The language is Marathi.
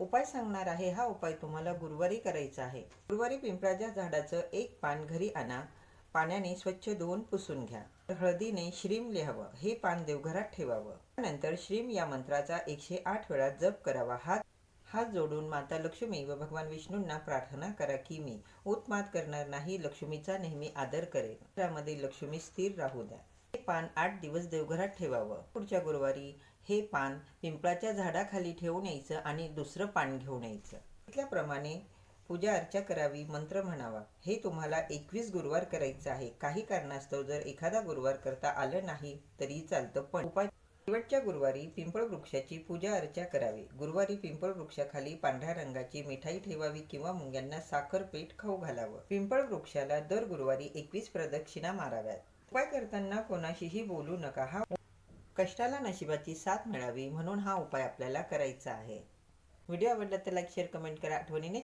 उपाय सांगणार आहे हा उपाय तुम्हाला गुरुवारी करायचा आहे. गुरुवारी पिंपळाच्या झाडाचं एक पान घरी आणा. पाण्याने स्वच्छ धुवून पुसून घ्या. हळदीने श्रीम लिहावं. हे पान देवघरात ठेवावं. त्यानंतर श्रीम या मंत्राचा एकशे आठ वेळा जप करावा. हात हात जोडून माता लक्ष्मी व भगवान विष्णूंना प्रार्थना करा की मी उत्मात करणार नाही लक्ष्मीचा नेहमी आदर करेन. त्यामध्ये लक्ष्मी स्थिर राहू द्या. पान आठ दिवस देवघरात ठेवावं. पुढच्या गुरुवारी हे पान पिंपळाच्या झाडाखाली ठेवून यायचं आणि दुसरं पान घेऊन यायचं. इथल्याप्रमाणे पूजा अर्चा करावी मंत्र म्हणावा. हे तुम्हाला एकवीस गुरुवार करायचं आहे. काही कारणास्तव जर एखादा गुरुवार करता आलं नाही तरी चालतं. पण उपाय शेवटच्या गुरुवारी पिंपळ वृक्षाची पूजा अर्चा करावी. गुरुवारी पिंपळ वृक्षाखाली पांढऱ्या रंगाची मिठाई ठेवावी किंवा मुंग्यांना साखर पीठ खाऊ घालावं. पिंपळ वृक्षाला दर गुरुवारी एकवीस प्रदक्षिणा माराव्यात. उपाय करताना कोणाशीही बोलू नका. हा कष्टाला नशिबाची साथ मिळावी म्हणून हा उपाय आपल्याला करायचा आहे. व्हिडिओ आवडला तर लाईक शेअर कमेंट करा. आठवणीने